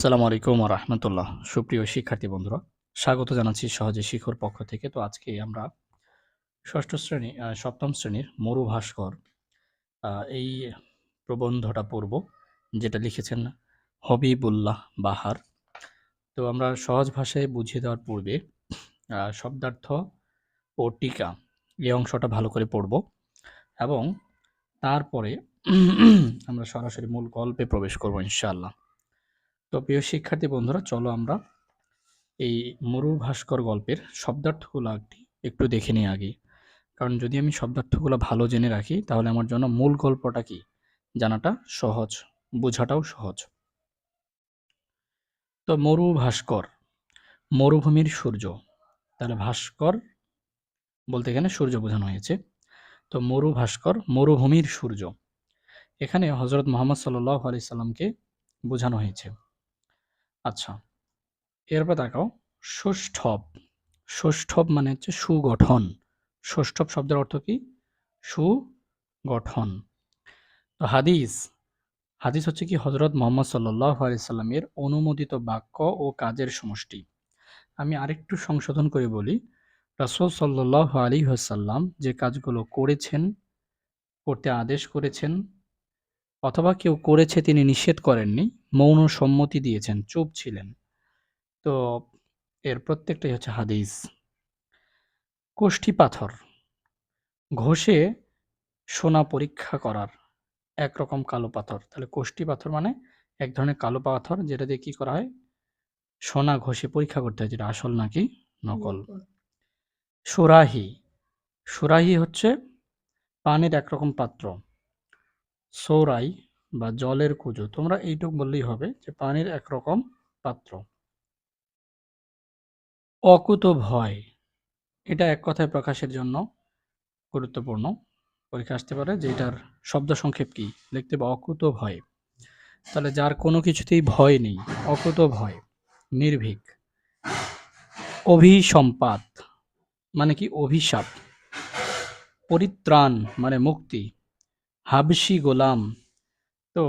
আসসালামু আলাইকুম রহমতুল্লাহ। সুপ্রিয় শিক্ষার্থী বন্ধুরা, স্বাগত জানাচ্ছি সহজে শিখর পক্ষ থেকে। তো আজকে আমরা ষষ্ঠ শ্রেণি সপ্তম শ্রেণির মরু ভাস্কর এই প্রবন্ধটা পড়ব, যেটা লিখেছেন হবিবুল্লাহ বাহার। তো আমরা সহজ ভাষায় বুঝিয়ে দেওয়ার পূর্বে শব্দার্থ ও টিকা এই অংশটা ভালো করে পড়ব এবং তারপরে আমরা সরাসরি মূল গল্পে প্রবেশ করব ইনশাআল্লাহ। তো প্রিয় শিক্ষার্থী বন্ধুরা, চলো আমরা এই মরু ভাস্কর গল্পের শব্দার্থগুলো একটি একটু দেখে নিই আগে। কারণ যদি আমি শব্দার্থগুলো ভালো জেনে রাখি, তাহলে আমার জন্য মূল গল্পটা কি? জানাটা সহজ, বোঝাটাও সহজ। তো মরু ভাস্কর, মরুভূমির সূর্য। তাহলে ভাস্কর বলতে এখানে সূর্য বোঝানো হয়েছে। তো মরু ভাস্কর, মরুভূমির সূর্য। এখানে হজরত মোহাম্মদ সাল্লাহ আলি সাল্লামকে বোঝানো হয়েছে। আচ্ছা। এরপর তাকাও সুষ্ঠব। সুষ্ঠব মানে হচ্ছে সুগঠন। সুষ্ঠব শব্দের অর্থ কি? সুগঠন। তো হাদিস হাদিস হচ্ছে কি হজরত মোহাম্মদ সাল্লাহ আলাইসাল্লামের অনুমোদিত বাক্য ও কাজের সমষ্টি। আমি আরেকটু সংশোধন করে বলি, রাসূল সাল্লাহ আলী যে কাজগুলো করেছেন, করতে আদেশ করেছেন অথবা কেউ করেছে তিনি নিষেধ করেননি মৌন সম্মতি দিয়েছেন চুপ ছিলেন। তো এর প্রত্যেকটাই হচ্ছে হাদিস। কোষ্ঠী পাথর ঘষে সোনা পরীক্ষা করার একরকম কালো পাথর। তাহলে কোষ্ঠী পাথর মানে এক ধরনের কালো পাথর যেটা দিয়ে কি করা হয়? সোনা ঘষে পরীক্ষা করতে হয় যেটা আসল নাকি নকল। সুরাহি। সুরাহি হচ্ছে পানির একরকম পাত্র। সৌরাই বা জলের কুজো, তোমরা এইটুক বললেই হবে যে পানির একরকম পাত্র। অকুত ভয়, এটা এক কথায় প্রকাশের জন্য গুরুত্বপূর্ণ। পরীক্ষা আসতে পারে যে এটার শব্দ সংক্ষেপ কি? লিখতে হবে অকুত ভয়। তাহলে যার কোনো কিছুতেই ভয় নেই, অকুত ভয়, নির্ভীক, অভিসম্পাত মানে কি? অভিশাপ, পরিত্রাণ মানে মুক্তি হাবশি গোলাম। তো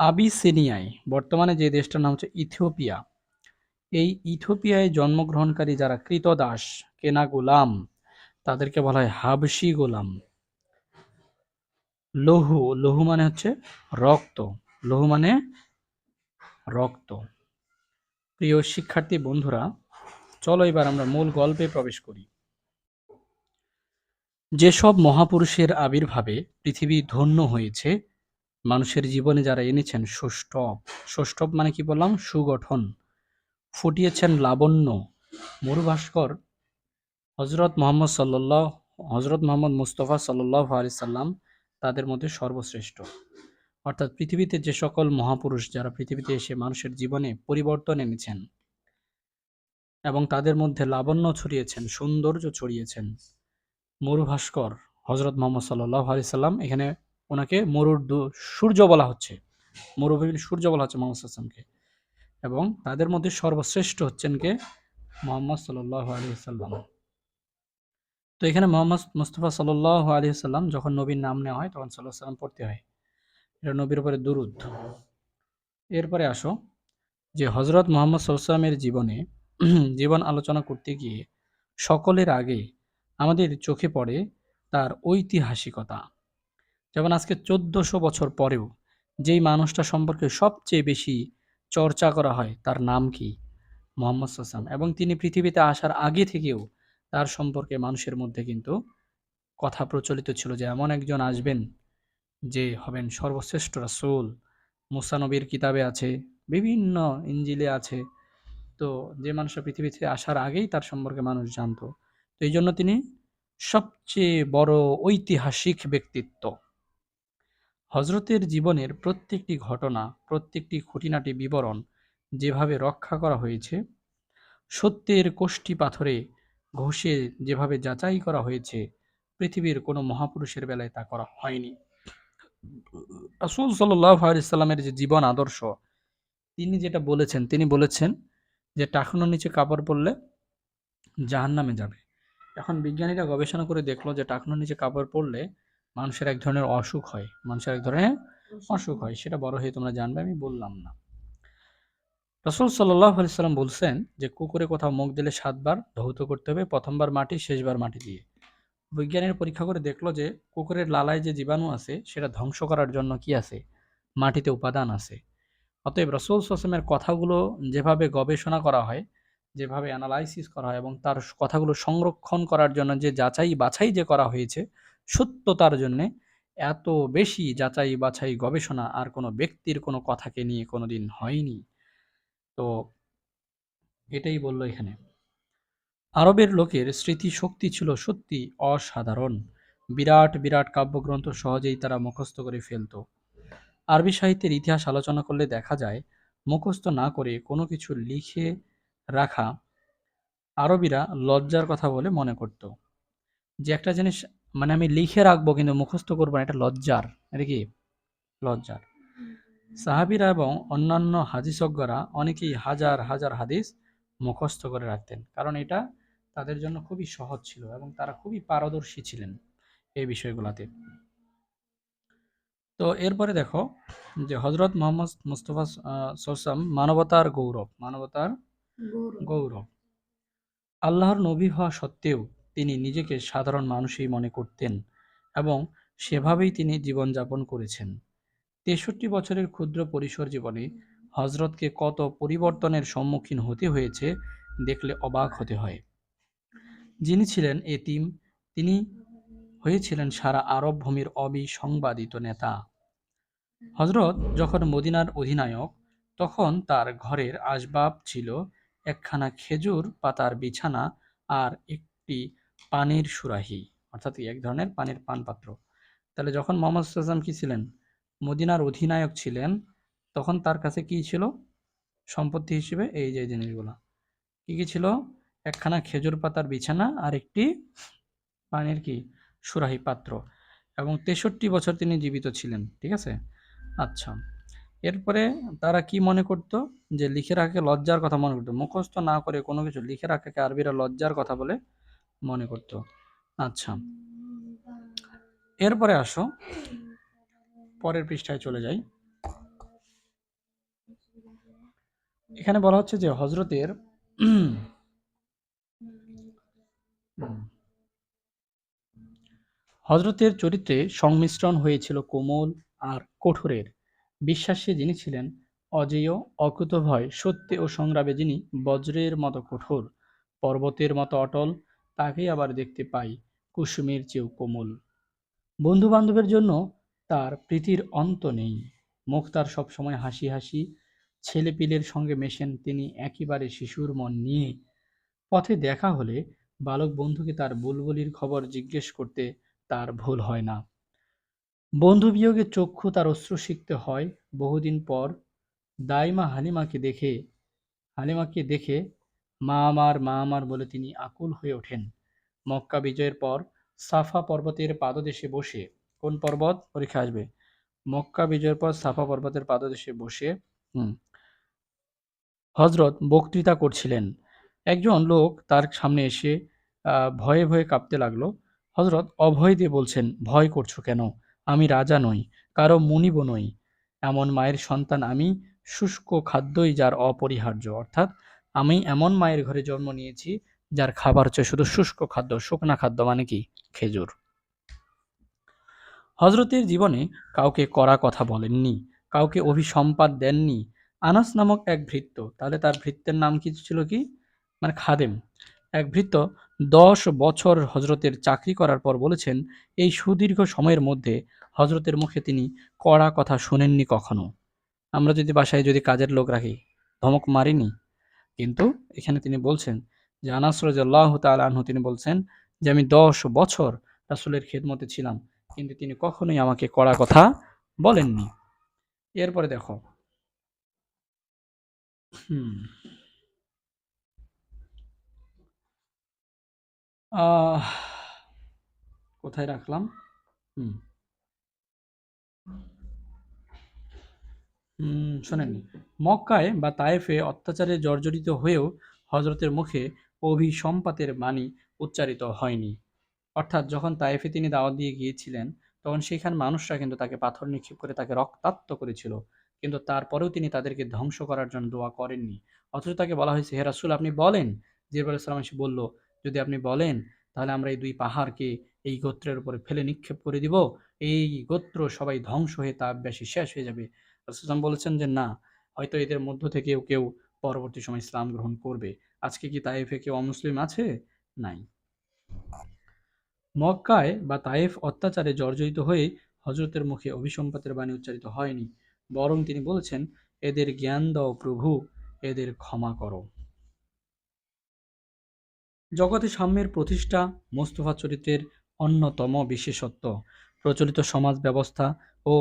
আবিসিনিয়ায় বর্তমানে যে দেশটার নাম হচ্ছে ইথিওপিয়া, এই ইথিওপিয়ায় জন্মগ্রহণকারী যারা কৃতদাস কেনা গোলাম, তাদেরকে বলা হয় হাবশি গোলাম। লহু লহু মানে হচ্ছে রক্ত, লহু মানে রক্ত। প্রিয় শিক্ষার্থী বন্ধুরা, চলো এবার আমরা মূল গল্পে প্রবেশ করি। যেসব মহাপুরুষের আবির্ভাবে পৃথিবী ধন্য হয়েছে, মানুষের জীবনে যারা এনেছেন সুষ্টব সুষ্টব মানে কি বললাম? সুগঠন। ফুটিয়েছেন লাবণ্য, মরুভাস্কর হজরত মোহাম্মদ সাল্লাহ হজরত মোহাম্মদ মুস্তফা সাল্লাহ আলি সাল্লাম তাদের মধ্যে সর্বশ্রেষ্ঠ। অর্থাৎ পৃথিবীতে যে সকল মহাপুরুষ যারা পৃথিবীতে এসে মানুষের জীবনে পরিবর্তন এনেছেন এবং তাদের মধ্যে লাবণ্য ছড়িয়েছেন, সৌন্দর্য ছড়িয়েছেন মরুভাস্কর হজরত মোহাম্মদ সাল্লাহ আলি সাল্লাম, এখানে ওনাকে মরুর সূর্য বলা হচ্ছে। মরুভূমির সূর্য বলা হচ্ছে মোহাম্মদ সাল্লামকে। এবং তাদের মধ্যে সর্বশ্রেষ্ঠ হচ্ছেন কে? মোহাম্মদ সাল্লাহ আলী সাল্লাম। তো এখানে মোহাম্মদ মুস্তফা সাল্লাহ আলী সাল্লাম যখন নবীর নাম নেওয়া হয়, তখন সাল্লাহ সাল্লাম পড়তে হয়। এটা নবীর উপরে দুরুদ। এরপরে আসো, যে হজরত মোহাম্মদ সাল্লামের জীবনে, জীবন আলোচনা করতে গিয়ে সকলের আগে আমাদের চোখে পড়ে তার ঐতিহাসিকতা। যেমন আজকে চোদ্দশো বছর পরেও যেই মানুষটা সম্পর্কে সবচেয়ে বেশি চর্চা করা হয় তার নাম কি? মোহাম্মদ সাল্লাম এবং তিনি পৃথিবীতে আসার আগে থেকেও তার সম্পর্কে মানুষের মধ্যে কিন্তু কথা প্রচলিত ছিল যে এমন একজন আসবেন যে হবেন সর্বশ্রেষ্ঠ রাসূল। মুসা নবীর কিতাবে আছে, বিভিন্ন ইঞ্জিলে আছে। তো যে মানুষটা পৃথিবীতে আসার আগেই তার সম্পর্কে মানুষ জানতো। তো এই জন্য তিনি সবচেয়ে বড় ঐতিহাসিক ব্যক্তিত্ব। হজরতের জীবনের প্রত্যেকটি ঘটনা, প্রত্যেকটি খুঁটিনাটি বিবরণ যেভাবে রক্ষা করা হয়েছে, সত্যের কোষ্ঠী পাথরে ঘষে যেভাবে যাচাই করা হয়েছে, পৃথিবীর কোনো মহাপুরুষের বেলায় তা করা হয়নি। রাসূল সাল্লাহ আলাইসাল্লামের যে জীবন আদর্শ, তিনি যেটা বলেছেন, তিনি বলেছেন যে টাকনোর নিচে কাপড় পরলে জাহান্নামে যাবে। এখন বিজ্ঞানীরা গবেষণা করে দেখল যে টাকনোর নিচে কাপড় পরলে মানুষের এক ধরনের অসুখ হয় মানুষের এক ধরনের অসুখ হয়। সেটা বড় হয়ে তোমরা জানবে আমি বললাম না। রসুল সাল্লাহ সাল্লাম বলছেন যে কুকুরে কোথাও মুখ দিলে সাতবার ধৌত করতে হবে প্রথমবার মাটি শেষবার মাটি দিয়ে। বৈজ্ঞানিক পরীক্ষা করে দেখল যে কুকুরের লালায় যে জীবাণু আছে সেটা ধ্বংস করার জন্য কি আছে? মাটিতে উপাদান আছে। অতএব রসুল সাসমের কথাগুলো যেভাবে গবেষণা করা হয় যেভাবে অ্যানালাইসিস করা হয় এবং তার কথাগুলো সংরক্ষণ করার জন্য যে যাচাই বাছাই যে করা হয়েছে, সত্যতার জন্যে এত বেশি যাচাই বাছাই গবেষণা আর কোনো ব্যক্তির কোনো কথাকে নিয়ে কোনো দিন হয়নি। তো এটাই বলল এখানে। আরবের লোকের স্মৃতিশক্তি ছিল সত্যি অসাধারণ। বিরাট বিরাট কাব্যগ্রন্থ সহজেই তারা মুখস্থ করে ফেলত। আরবি সাহিত্যের ইতিহাস আলোচনা করলে দেখা যায়, মুখস্থ না করে কোনো কিছু লিখে রাখা আরবিরা লজ্জার কথা বলে মনে করত। যে একটা জিনিস মানে আমি লিখে রাখব কিন্তু মুখস্থ করব না, এটা লজ্জার। এটা কি? লজ্জার। সাহাবিরা এবং অন্যান্য হাদিসজ্ঞরা অনেকেই হাজার হাজার হাদিস মুখস্থ করে রাখতেন। কারণ এটা তাদের জন্য খুবই সহজ ছিল এবং তারা খুবই পারদর্শী ছিলেন এই বিষয়গুলোতে। তো এরপরে দেখো যে হজরত মোহাম্মদ মুস্তফা সরসাম মানবতার গৌরব, মানবতার গৌরব। আল্লাহর নবী হওয়া সত্ত্বেও তিনি নিজেকে সাধারণ মানুষই মনে করতেন এবং সেভাবেই তিনি জীবনযাপন করেছেন। তেষট্টি বছরের ক্ষুদ্র পরিসর জীবনে হজরতকে কত পরিবর্তনের সম্মুখীন হতে হয়েছে দেখলে অবাক হতে হয়। যিনি ছিলেন এতিম, তিনি হয়েছিলেন সারা আরব ভূমির অবিসংবাদিত নেতা। হজরত যখন মদিনার অধিনায়ক, তখন তার ঘরের আসবাব ছিল একখানা খেজুর পাতার বিছানা আর একটি পানির সুরাহি, অর্থাৎ এক ধরনের পানির পানপাত্র। তাহলে যখন মোহাম্মদ সাল্লাম কি ছিলেন? মদিনার অধিনায়ক ছিলেন, তখন তার কাছে কি ছিল? সম্পত্তি হিসেবে এই যে জিনিসগুলো। কি কি ছিল? একখানা খেজুর পাতার বিছানা আর একটি পানির কি? সুরাহি পাত্র। এবং তেষট্টি বছর তিনি জীবিত ছিলেন, ঠিক আছে? আচ্ছা। এরপরে তারা কি মনে করত? যে লিখে রাখে লজ্জার কথা মনে করতো। মুখস্থ না করে কোনো কিছু লিখে রাখাকে আরবিরা লজ্জার কথা বলে মনে করত। আচ্ছা। এরপরে আসো। পরের পৃষ্ঠায় চলে যাই। এখানে বলা হচ্ছে যে হজরতের হজরতের চরিত্রে সংমিশ্রণ হয়েছিল কোমল আর কঠোরের। বিশ্বাসে যিনি ছিলেন, অজেয় অকুতভয় সত্যে ও সংগ্রামে যিনি বজ্রের মতো কঠোর, পর্বতের মতো অটল, তাকেই আবার দেখতে পাই কুসুমের চেয়েও কোমল। বন্ধু বান্ধবের জন্য তার প্রীতির অন্ত নেই। মুখ তার সবসময় হাসি হাসি, ছেলেপিলের সঙ্গে মেশেন তিনি একেবারে শিশুর মন নিয়ে। পথে দেখা হলে বালক বন্ধুকে তার বুলবুলির খবর জিজ্ঞেস করতে তার ভুল হয় না। বন্ধু বিয়োগে চক্ষু তার অশ্রু শিখতে হয়। বহুদিন পর দাইমা হালিমাকে দেখে হালিমাকে দেখে মা আমার মা আমার বলে তিনি আকুল হয়ে ওঠেন। মক্কা বিজয়ের পর সাফা পর্বতের পাদদেশে বসে কোন পর্বত? পরীক্ষা আসবে। মক্কা বিজয়ের পর সাফা পর্বতের পাদদেশে বসে, হুম হজরত বক্তৃতা করছিলেন। একজন লোক তার সামনে এসে ভয়ে ভয়ে কাঁপতে লাগল। হজরত অভয় দিয়ে বলছেন, ভয় করছ কেন? আমি রাজা নই, কারও মুনিব নই। এমন মায়ের সন্তান আমি, শুষ্ক খাদ্যই যার অপরিহার্য। অর্থাৎ আমি এমন মায়ের ঘরে জন্ম নিয়েছি, যার খাবার হচ্ছে শুধু শুষ্ক খাদ্য, শুকনা খাদ্য মানে কি? খেজুর। হজরতের জীবনে কাউকে কড়া কথা বলেননি, কাউকে অভিসম্পাদ দেননি। আনাস নামক এক ভৃত্য, তাহলে তার ভৃত্যের নাম কি ছিল কি? মানে খাদেম। এক ভৃত্য দশ বছর হজরতের চাকরি করার পর বলেছেন, এই সুদীর্ঘ সময়ের মধ্যে হজরতের মুখে তিনি কড়া কথা শোনেননি কখনো। আমরা যদি বাসায় যদি কাজের লোক রাখি, ধমক মারিনি। কিন্তু এখানে তিনি বলছেন যে, আনাস রাজ্লাহ তালু তিনি বলছেন যে, আমি দশ বছর রাসুলের খেদমতে ছিলাম, কিন্তু তিনি কখনোই আমাকে কড়া কথা বলেননি। এরপরে দেখো। হুম। কোথায় রাখলাম? হুম। শোনেন মক্কায় বা তায়েফে অত্যাচারে জর্জরিত হয়েও হজরতের মুখে অভিসম্পাতের বাণী উচ্চারিত হয়নি। অর্থাৎ যখন তায়েফে তিনি দাওয়াত দিয়ে গিয়েছিলেন, তখন সেখান মানুষরা কিন্তু তাকে পাথর নিক্ষেপ করে তাকে রক্তাক্ত করেছিল। কিন্তু তারপরেও তিনি তাদেরকে ধ্বংস করার জন্য দোয়া করেননি। অথচ তাকে বলা হয়েছে হেরাসুল আপনি বলেন। জিব্রাইল সালাম এসে বলল যদি আপনি বলেন, তাহলে আমরা এই দুই পাহাড়কে এই গোত্রের উপরে ফেলে নিক্ষেপ করে দিব। এই গোত্র সবাই ধ্বংস হয়ে তা বেশি শেষ হয়ে যাবে। রাসুলাম বলেছেন যে, না, হয়তো এদের মধ্য থেকেও কেউ পরবর্তী সময় ইসলাম গ্রহণ করবে। আজকে কি তাইফে কেউ অমুসলিম আছে? নাই। মক্কায় বা তাইফ অত্যাচারে জর্জরিত হয়ে হজরতের মুখে অভিসম্পাতের বাণী উচ্চারিত হয়নি। বরং তিনি বলেছেন, এদের জ্ঞান দাও প্রভু, এদের ক্ষমা করো। জগতে সাম্যের প্রতিষ্ঠা মোস্তফা চরিত্রের অন্যতম বিশেষত্ব। প্রচলিত সমাজ ব্যবস্থা ও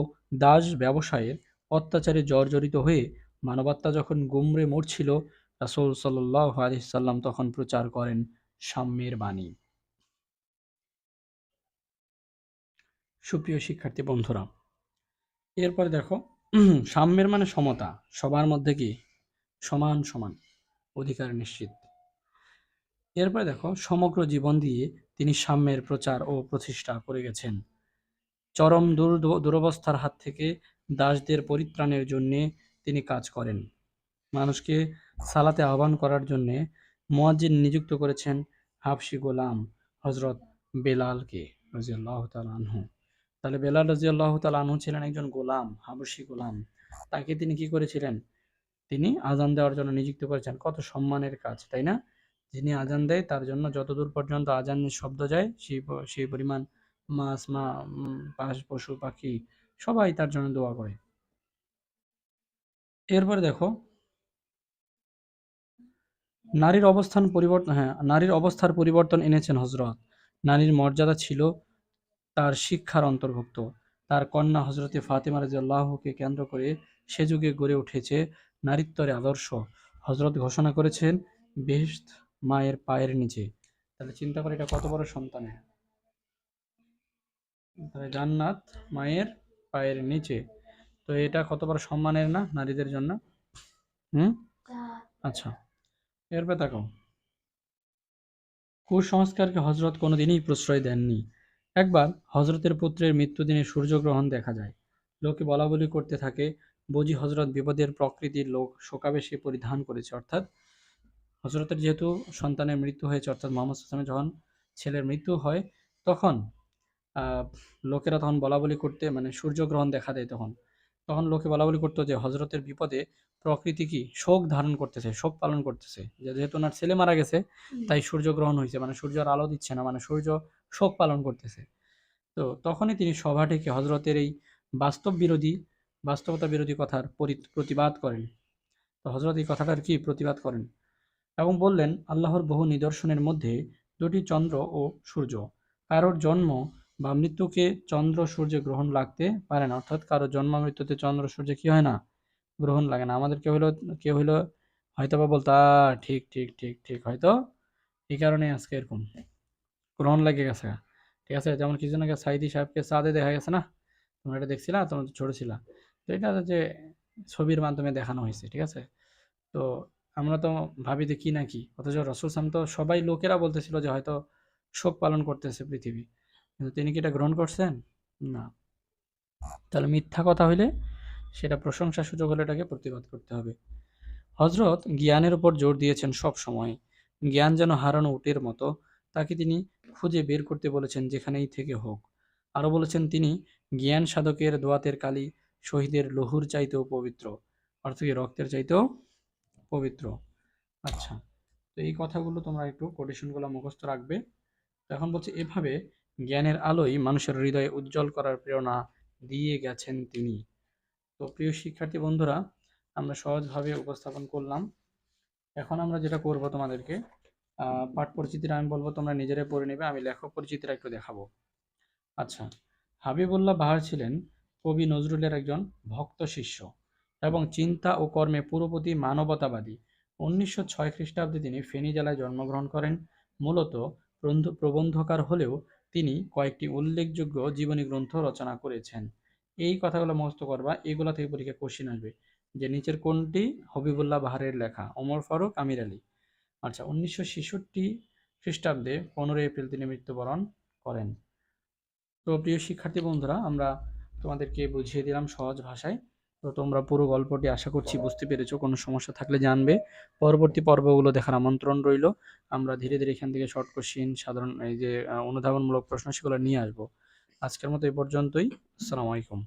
দাস ব্যবসায়ের অত্যাচারে জর্জরিত হয়ে মানবাত্মা যখন গুমরে মরছিল, রাসূল সাল্লাল্লাহু আলাইহি সাল্লাম তখন প্রচার করেন সাম্যের বাণী। সুপ্রিয় শিক্ষার্থী বন্ধুরা, এরপরে দেখো, সাম্যের মানে সমতা, সবার মধ্যে কি? সমান সমান, অধিকার নিশ্চিত। এরপরে দেখো, সমগ্র জীবন দিয়ে তিনি সাম্যের প্রচার ও প্রতিষ্ঠা করে গেছেন। চরম দুর দুরবস্থার হাত থেকে দাসদের পরিত্রাণের জন্যে তিনি কাজ করেন। মানুষকে সালাতে আহ্বান করার জন্যে মুয়াজ্জিন নিযুক্ত করেছেন হাফসি গোলাম হজরত বেলালকে রাজিয়াল্লাহ তাআলা আনহু। তাহলে বেলাল রাজিয়াল্লাহ তাআলা আনহু ছিলেন একজন গোলাম, হাবশি গোলাম। তাকে তিনি কি করেছিলেন? তিনি আজান দেওয়ার জন্য নিযুক্ত করেছেন। কত সম্মানের কাজ, তাই না? যিনি আজান দেয়, তার জন্য যতদূর পর্যন্ত আজানের শব্দ যায়, সেই সেই পরিমাণ মাছ, মা পাশ, পশু, পাখি, সবাই তার জন্য দোয়া করে। এরপরে দেখো, নারীর অবস্থান পরিবর্তন হ্যাঁ নারীর অবস্থার পরিবর্তন এনেছেন হজরত নারীর মর্যাদা ছিল তার শিক্ষার অন্তর্ভুক্ত। তার কন্যা হজরতে ফাতেমা রাজিয়াল্লাহকে কেন্দ্র করে সে যুগে গড়ে উঠেছে নারীত্বরের আদর্শ। হজরত ঘোষণা করেছেন বেহেশত মায়ের পায়ের নিচে। তাহলে চিন্তা করে এটা কত বড় সন্তানের? তাহলে জান্নাত মায়ের পায়ের নিচে। তো এটা কত বড় সম্মানের না নারীদের জন্য? হুম? আচ্ছা। এরপর দেখো। কুসংস্কারকে হজরত কোনোদিনই প্রশ্রয় দেননি। একবার হজরতের পুত্রের মৃত্যুদিনে সূর্যগ্রহণ দেখা যায়। লোকে বলা বলি করতে থাকে বুঝি হজরত বিপদের প্রকৃতির লোক শোকাবেশে পরিধান করেছে অর্থাৎ হজরতের যেহেতু সন্তানের মৃত্যু হয়েছে অর্থাৎ মোহাম্মদ সাল্লামের যখন ছেলের মৃত্যু হয় তখন লোকেরা তখন বলা বলি করতে মানে সূর্যগ্রহণ দেখা দেয় তখন। তখন লোকে বলা বলি করতো যে হজরতের বিপদে প্রকৃতি কি শোক ধারণ করতেছে শোক পালন করতেছে। যে যেহেতু ওনার ছেলে মারা গেছে তাই সূর্যগ্রহণ হয়েছে মানে সূর্যের আলো দিচ্ছে না মানে সূর্য শোক পালন করতেছে। তো তখনই তিনি সভা থেকে হজরতের এই বাস্তব বিরোধী বাস্তবতা বিরোধী কথার পরি- প্রতিবাদ করেন। তো হজরত এই কথাটার কি প্রতিবাদ করেন? এবং বললেন, আল্লাহর বহু নিদর্শনের মধ্যে দুটি চন্দ্র ও সূর্য। কারোর জন্ম বা মৃত্যুকে চন্দ্র সূর্য গ্রহণ লাগতে পারে না, অর্থাৎ কারোর জন্ম মৃত্যুতে চন্দ্র সূর্য কি হয় না? গ্রহণ লাগে না। আমাদের কেউ হলো, কেউ হইল হয়তো বা বলতো ঠিক ঠিক ঠিক ঠিক। হয়তো এই কারণে আজকে এরকম। গ্রহণ লাগে গেছে ঠিক আছে? যেমন কিছুদিন আগে সাইদি সাহেবকে সাদে দেখা গেছে না? তোমরা এটা দেখছিলা? তোমরা ছোট ছিলা। তো এটা যে ছবির মাধ্যমে দেখানো হয়েছে, ঠিক আছে? তো আমরা তো ভাবি যে কি না কি? অথচ রসুল সাম তো সবাই লোকেরা বলতেছিল যে হয়তো শোক পালন করতেছে পৃথিবী। কিন্তু তিনি কি এটা গ্রহণ করছেন? না। তাহলে মিথ্যা কথা হইলে সেটা প্রশংসা সুযোগ হলে এটাকে প্রতিবাদ করতে হবে। হজরত জ্ঞানের উপর জোর দিয়েছেন সব সময়। জ্ঞান যেন হারানো উটের মতো। তাকে তিনি খুঁজে বের করতে বলেছেন যেখানেই থেকে হোক। আরও বলেছেন তিনি, জ্ঞান সাধকের দোয়াতের কালি শহীদের লহুর চাইতেও পবিত্র। অর্থাৎ কি রক্তের চাইতেও পবিত্র। আচ্ছা তো এই কথাগুলো তোমরা একটু কোটেশনগুলো মুখস্থ রাখবে। এখন বলছে, এভাবে জ্ঞানের আলোই মানুষের হৃদয়ে উজ্জ্বল করার প্রেরণা দিয়ে গেছেন তিনি। তো প্রিয় শিক্ষার্থী বন্ধুরা, আমরা সহজভাবে উপস্থাপন করলাম। এখন আমরা যেটা করব তোমাদেরকে পাঠ পরিচিতিটা আমি বলব, তোমরা নিজেরাই পড়ে নেবে, আমি লেখক পরিচিতিটা একটু দেখাবো। আচ্ছা হাবিবুল্লাহ বাহার ছিলেন কবি নজরুলের একজন ভক্ত শিষ্য। এবং চিন্তা ও কর্মে পুরোপতি মানবতাবাদী। উনিশশো ছয় খ্রিস্টাব্দে তিনি ফেনী জেলায় জন্মগ্রহণ করেন। মূলত প্রবন্ধকার হলেও তিনি কয়েকটি উল্লেখযোগ্য জীবনী গ্রন্থ রচনা করেছেন। এই কথাগুলো মুখস্থ করবা, এগুলা থেকে পরীক্ষা কোশ্চিন আসবে। যে নিচের কোনটি? হবিবুল্লাহ বাহারের লেখা। ওমর ফারুক, আমির আলী। আচ্ছা উনিশশো ছেষট্টি খ্রিস্টাব্দে পনেরোই এপ্রিল তিনি মৃত্যুবরণ করেন। তো প্রিয় শিক্ষার্থী বন্ধুরা, আমরা তোমাদেরকে বুঝিয়ে দিলাম সহজ ভাষায়। তো তোমরা পুরো গল্পটি আশা করছি বুঝতে পেরেছ, কোনো সমস্যা থাকলে জানবে। পরবর্তী পর্বগুলো দেখার আমন্ত্রণ রইল। আমরা ধীরে ধীরে এখান থেকে শর্ট কোশ্চিন সাধারণ, এই যে অনুধাবনমূলক প্রশ্ন সেগুলো নিয়ে আসব। আজকের মতো এ পর্যন্তই। আসসালামু আলাইকুম।